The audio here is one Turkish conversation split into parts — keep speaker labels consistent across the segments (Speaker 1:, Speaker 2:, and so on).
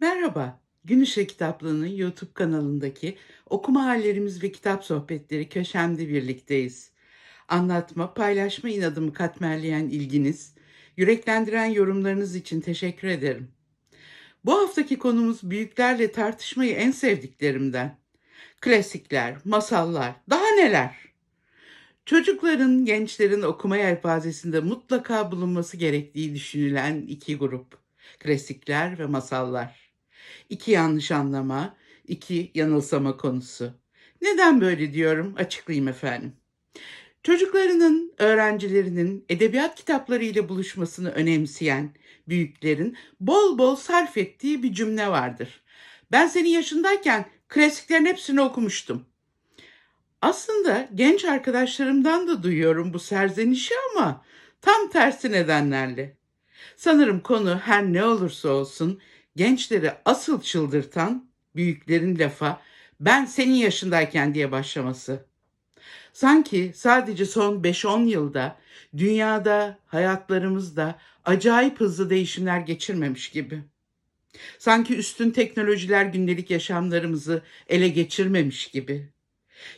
Speaker 1: Merhaba, Gün Kitaplığı'nın YouTube kanalındaki okuma hallerimiz ve kitap sohbetleri köşemde birlikteyiz. Anlatma, paylaşma inadımı katmerleyen ilginiz, yüreklendiren yorumlarınız için teşekkür ederim. Bu haftaki konumuz büyüklerle tartışmayı en sevdiklerimden. Klasikler, masallar, daha neler? Çocukların, gençlerin okuma yelpazesinde mutlaka bulunması gerektiği düşünülen iki grup. Klasikler ve masallar. İki yanlış anlama, iki yanılsama konusu. Neden böyle diyorum? Açıklayayım efendim. Çocuklarının, öğrencilerinin edebiyat kitapları ile buluşmasını önemseyen büyüklerin bol bol sarf ettiği bir cümle vardır. Ben senin yaşındayken klasiklerin hepsini okumuştum. Aslında genç arkadaşlarımdan da duyuyorum bu serzenişi ama tam tersi nedenlerle. Sanırım konu her ne olursa olsun gençleri asıl çıldırtan büyüklerin lafa ben senin yaşındayken diye başlaması. Sanki sadece son 5-10 yılda dünyada, hayatlarımızda acayip hızlı değişimler geçirmemiş gibi. Sanki üstün teknolojiler gündelik yaşamlarımızı ele geçirmemiş gibi.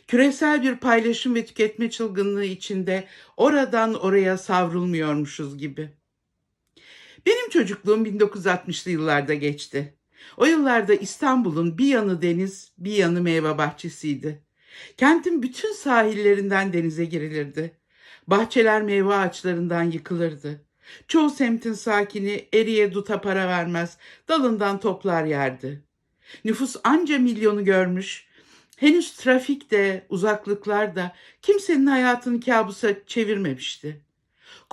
Speaker 1: Küresel bir paylaşım ve tüketme çılgınlığı içinde oradan oraya savrulmuyormuşuz gibi. Benim çocukluğum 1960'lı yıllarda geçti. O yıllarda İstanbul'un bir yanı deniz, bir yanı meyve bahçesiydi. Kentin bütün sahillerinden denize girilirdi. Bahçeler meyve ağaçlarından yıkılırdı. Çoğu semtin sakini eriye duta para vermez, dalından toplar yerdi. Nüfus anca milyonu görmüş, henüz trafik de, uzaklıklar da kimsenin hayatını kabusa çevirmemişti.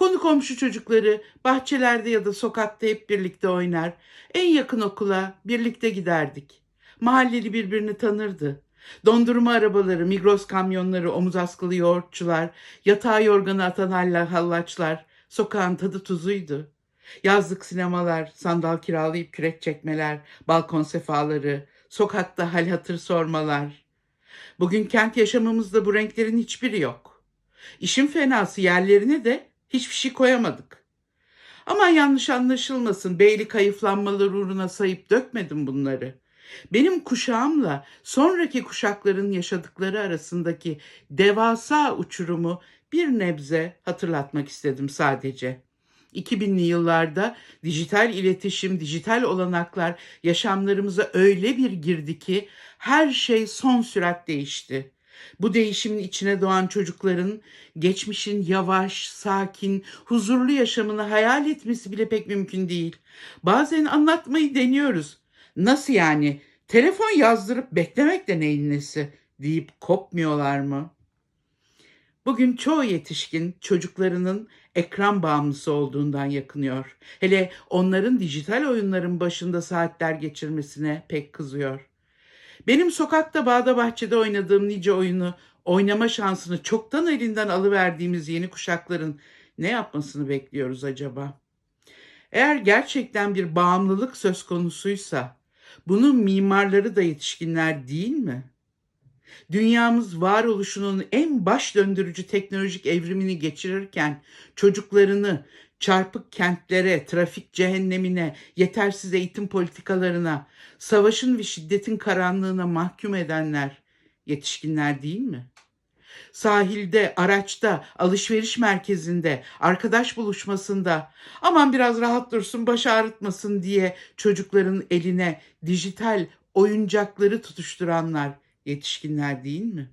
Speaker 1: Konu komşu çocukları bahçelerde ya da sokakta hep birlikte oynar. En yakın okula birlikte giderdik. Mahalleli birbirini tanırdı. Dondurma arabaları, Migros kamyonları, omuz askılı yoğurtçular, yatağa yorganı atan halla- hallaçlar, sokağın tadı tuzuydu. Yazlık sinemalar, sandal kiralayıp kürek çekmeler, balkon sefaları, sokakta hal hatır sormalar. Bugün kent yaşamımızda bu renklerin hiçbiri yok. İşin fenası yerlerine de hiçbir şey koyamadık. Ama yanlış anlaşılmasın beylik hayıflanmaları uğruna sayıp dökmedim bunları. Benim kuşağımla sonraki kuşakların yaşadıkları arasındaki devasa uçurumu bir nebze hatırlatmak istedim sadece. 2000'li yıllarda dijital iletişim, dijital olanaklar yaşamlarımıza öyle bir girdi ki her şey son sürat değişti. Bu değişimin içine doğan çocukların geçmişin yavaş, sakin, huzurlu yaşamını hayal etmesi bile pek mümkün değil. Bazen anlatmayı deniyoruz. Nasıl yani? Telefon yazdırıp beklemek de neyin nesi deyip kopmuyorlar mı? Bugün çoğu yetişkin çocuklarının ekran bağımlısı olduğundan yakınıyor. Hele onların dijital oyunların başında saatler geçirmesine pek kızıyor. Benim sokakta bağda bahçede oynadığım nice oyunu oynama şansını çoktan elinden alıverdiğimiz yeni kuşakların ne yapmasını bekliyoruz acaba? Eğer gerçekten bir bağımlılık söz konusuysa bunun mimarları da yetişkinler değil mi? Dünyamız varoluşunun en baş döndürücü teknolojik evrimini geçirirken çocuklarını çarpık kentlere, trafik cehennemine, yetersiz eğitim politikalarına, savaşın ve şiddetin karanlığına mahkum edenler yetişkinler değil mi? Sahilde, araçta, alışveriş merkezinde, arkadaş buluşmasında aman biraz rahat dursun, baş ağrıtmasın diye çocukların eline dijital oyuncakları tutuşturanlar yetişkinler değil mi?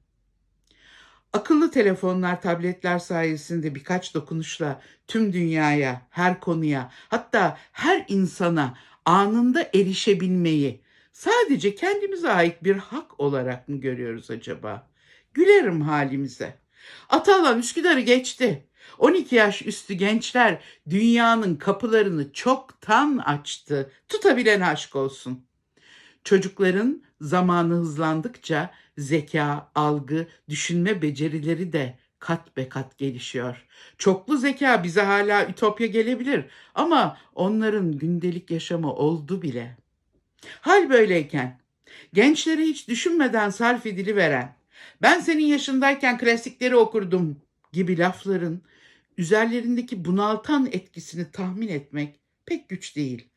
Speaker 1: Akıllı telefonlar, tabletler sayesinde birkaç dokunuşla tüm dünyaya, her konuya, hatta her insana anında erişebilmeyi sadece kendimize ait bir hak olarak mı görüyoruz acaba? Gülerim halimize. Atalan Üsküdar'ı geçti. 12 yaş üstü gençler dünyanın kapılarını çoktan açtı. Tutabilen aşk olsun. Çocukların zamanı hızlandıkça zeka, algı, düşünme becerileri de kat be kat gelişiyor. Çoklu zeka bize hala ütopya gelebilir ama onların gündelik yaşamı oldu bile. Hal böyleyken gençlere hiç düşünmeden sarf ediliveren ben senin yaşındayken klasikleri okurdum gibi lafların üzerlerindeki bunaltan etkisini tahmin etmek pek güç değil.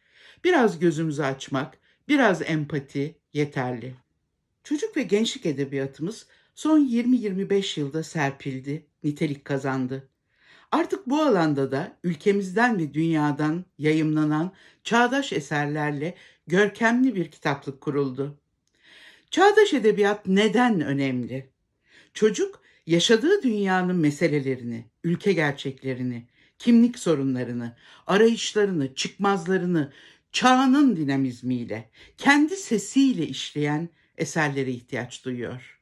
Speaker 1: Biraz gözümüzü açmak, biraz empati yeterli. Çocuk ve gençlik edebiyatımız son 20-25 yılda serpildi, nitelik kazandı. Artık bu alanda da ülkemizden ve dünyadan yayımlanan çağdaş eserlerle görkemli bir kitaplık kuruldu. Çağdaş edebiyat neden önemli? Çocuk yaşadığı dünyanın meselelerini, ülke gerçeklerini, kimlik sorunlarını, arayışlarını, çıkmazlarını çağının dinamizmiyle, kendi sesiyle işleyen eserlere ihtiyaç duyuyor.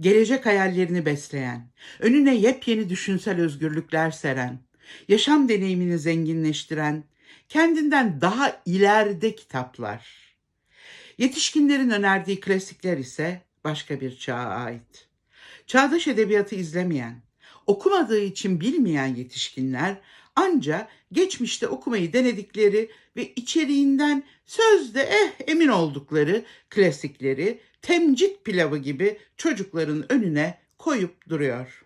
Speaker 1: Gelecek hayallerini besleyen, önüne yepyeni düşünsel özgürlükler seren, yaşam deneyimini zenginleştiren, kendinden daha ileride kitaplar. Yetişkinlerin önerdiği klasikler ise başka bir çağa ait. Çağdaş edebiyatı izlemeyen, okumadığı için bilmeyen yetişkinler ancak geçmişte okumayı denedikleri ve içeriğinden sözde eh emin oldukları klasikleri temcit pilavı gibi çocukların önüne koyup duruyor.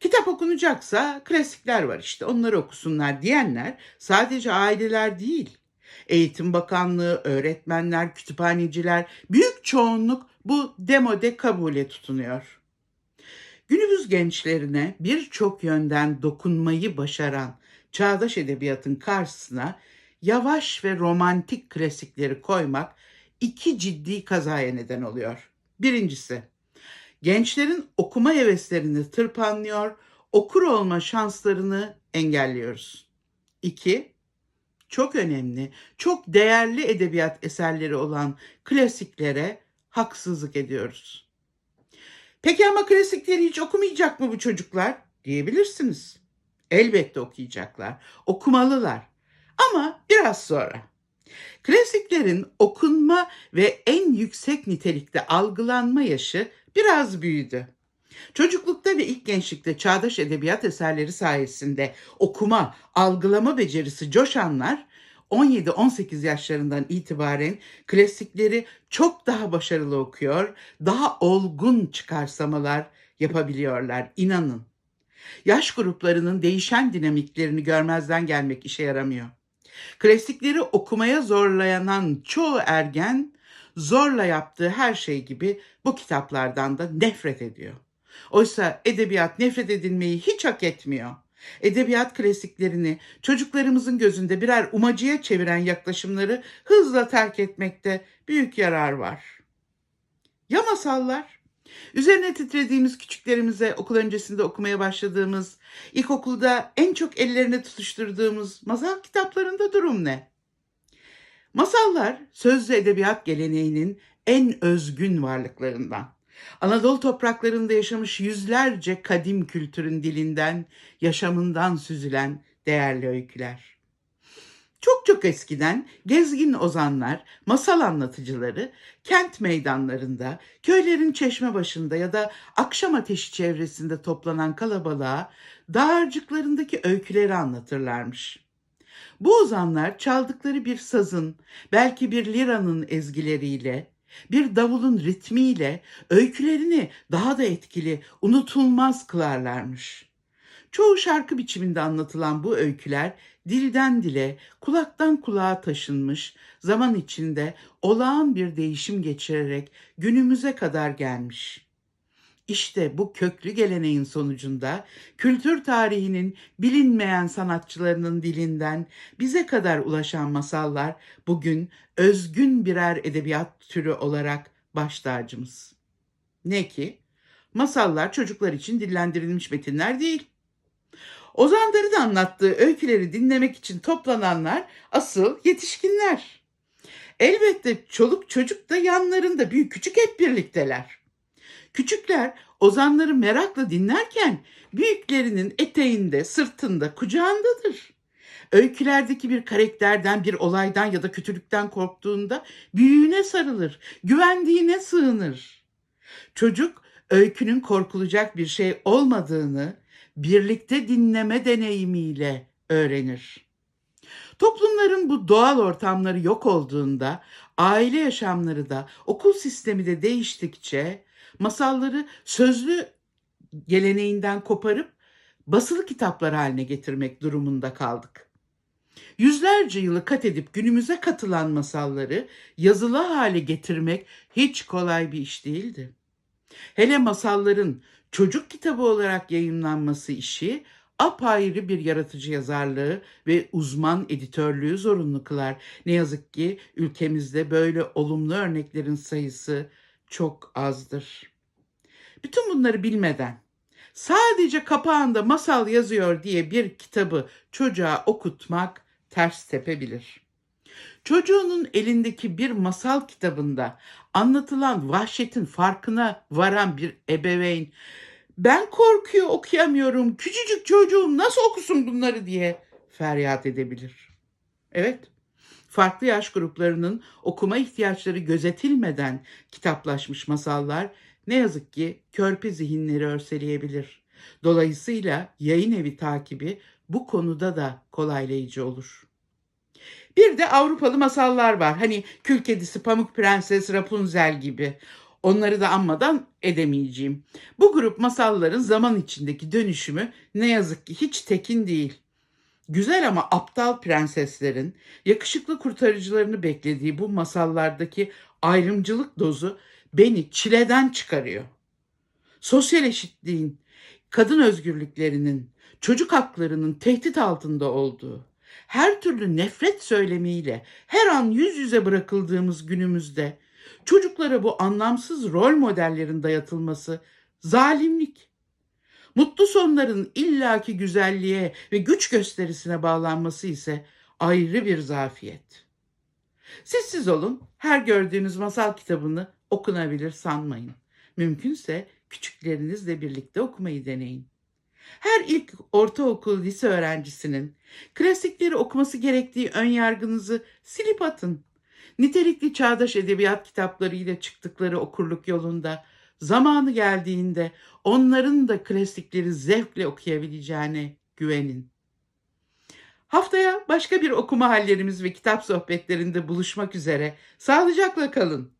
Speaker 1: Kitap okunacaksa klasikler var işte onları okusunlar diyenler sadece aileler değil. Eğitim Bakanlığı, öğretmenler, kütüphaneciler büyük çoğunluk bu demode kabule tutunuyor. Günümüz gençlerine birçok yönden dokunmayı başaran çağdaş edebiyatın karşısına yavaş ve romantik klasikleri koymak iki ciddi kazaya neden oluyor. Birincisi, gençlerin okuma heveslerini tırpanlıyor, okur olma şanslarını engelliyoruz. İki, çok önemli, çok değerli edebiyat eserleri olan klasiklere haksızlık ediyoruz. Peki ama klasikleri hiç okumayacak mı bu çocuklar diyebilirsiniz. Elbette okuyacaklar, okumalılar. Ama biraz sonra. Klasiklerin okunma ve en yüksek nitelikte algılanma yaşı biraz büyüdü. Çocuklukta ve ilk gençlikte çağdaş edebiyat eserleri sayesinde okuma, algılama becerisi coşanlar 17-18 yaşlarından itibaren klasikleri çok daha başarılı okuyor, daha olgun çıkarsamalar yapabiliyorlar. İnanın. Yaş gruplarının değişen dinamiklerini görmezden gelmek işe yaramıyor. Klasikleri okumaya zorlayanan çoğu ergen zorla yaptığı her şey gibi bu kitaplardan da nefret ediyor. Oysa edebiyat nefret edilmeyi hiç hak etmiyor. Edebiyat klasiklerini çocuklarımızın gözünde birer umacıya çeviren yaklaşımları hızla terk etmekte büyük yarar var. Ya masallar? Üzerine titrediğimiz küçüklerimize okul öncesinde okumaya başladığımız, ilkokulda en çok ellerine tutuşturduğumuz masal kitaplarında durum ne? Masallar sözlü edebiyat geleneğinin en özgün varlıklarından. Anadolu topraklarında yaşamış yüzlerce kadim kültürün dilinden, yaşamından süzülen değerli öyküler. Çok çok eskiden gezgin ozanlar, masal anlatıcıları kent meydanlarında, köylerin çeşme başında ya da akşam ateşi çevresinde toplanan kalabalığa dağarcıklarındaki öyküleri anlatırlarmış. Bu ozanlar çaldıkları bir sazın, belki bir liranın ezgileriyle, bir davulun ritmiyle öykülerini daha da etkili, unutulmaz kılarlarmış. Çoğu şarkı biçiminde anlatılan bu öyküler dilden dile, kulaktan kulağa taşınmış, zaman içinde olağan bir değişim geçirerek günümüze kadar gelmiş. İşte bu köklü geleneğin sonucunda kültür tarihinin bilinmeyen sanatçılarının dilinden bize kadar ulaşan masallar bugün özgün birer edebiyat türü olarak baş tacımız. Ne ki? Masallar çocuklar için dillendirilmiş metinler değil. Ozan Darı'da anlattığı öyküleri dinlemek için toplananlar asıl yetişkinler. Elbette çoluk çocuk da yanlarında büyük küçük hep birlikteler. Küçükler ozanları merakla dinlerken büyüklerinin eteğinde, sırtında, kucağındadır. Öykülerdeki bir karakterden, bir olaydan ya da kötülükten korktuğunda büyüğüne sarılır, güvendiğine sığınır. Çocuk öykünün korkulacak bir şey olmadığını birlikte dinleme deneyimiyle öğrenir. Toplumların bu doğal ortamları yok olduğunda, aile yaşamları da, okul sistemi de değiştikçe masalları sözlü geleneğinden koparıp basılı kitaplar haline getirmek durumunda kaldık. Yüzlerce yılı kat edip günümüze katılan masalları yazılı hale getirmek hiç kolay bir iş değildi. Hele masalların çocuk kitabı olarak yayınlanması işi apayrı bir yaratıcı yazarlığı ve uzman editörlüğü zorunlu kılar. Ne yazık ki ülkemizde böyle olumlu örneklerin sayısı çok azdır. Bütün bunları bilmeden sadece kapağında masal yazıyor diye bir kitabı çocuğa okutmak ters tepebilir. Çocuğunun elindeki bir masal kitabında anlatılan vahşetin farkına varan bir ebeveyn ben korkuyor okuyamıyorum küçücük çocuğum nasıl okusun bunları diye feryat edebilir. Evet, farklı yaş gruplarının okuma ihtiyaçları gözetilmeden kitaplaşmış masallar ne yazık ki körpe zihinleri örseleyebilir. Dolayısıyla yayın evi takibi bu konuda da kolaylayıcı olur. Bir de Avrupalı masallar var. Hani Kül Kedisi, Pamuk Prenses, Rapunzel gibi. Onları da anmadan edemeyeceğim. Bu grup masalların zaman içindeki dönüşümü ne yazık ki hiç tekin değil. Güzel ama aptal prenseslerin yakışıklı kurtarıcılarını beklediği bu masallardaki ayrımcılık dozu beni çileden çıkarıyor. Sosyal eşitliğin, kadın özgürlüklerinin, çocuk haklarının tehdit altında olduğu, her türlü nefret söylemiyle her an yüz yüze bırakıldığımız günümüzde çocuklara bu anlamsız rol modellerin dayatılması zalimlik. Mutlu sonların illaki güzelliğe ve güç gösterisine bağlanması ise ayrı bir zafiyet. Siz siz olun, her gördüğünüz masal kitabını okunabilir sanmayın. Mümkünse küçüklerinizle birlikte okumayı deneyin. Her ilk ortaokul lise öğrencisinin klasikleri okuması gerektiği ön yargınızı silip atın. Nitelikli çağdaş edebiyat kitaplarıyla çıktıkları okurluk yolunda zamanı geldiğinde onların da klasikleri zevkle okuyabileceğine güvenin. Haftaya başka bir okuma hallerimiz ve kitap sohbetlerinde buluşmak üzere. Sağlıcakla kalın.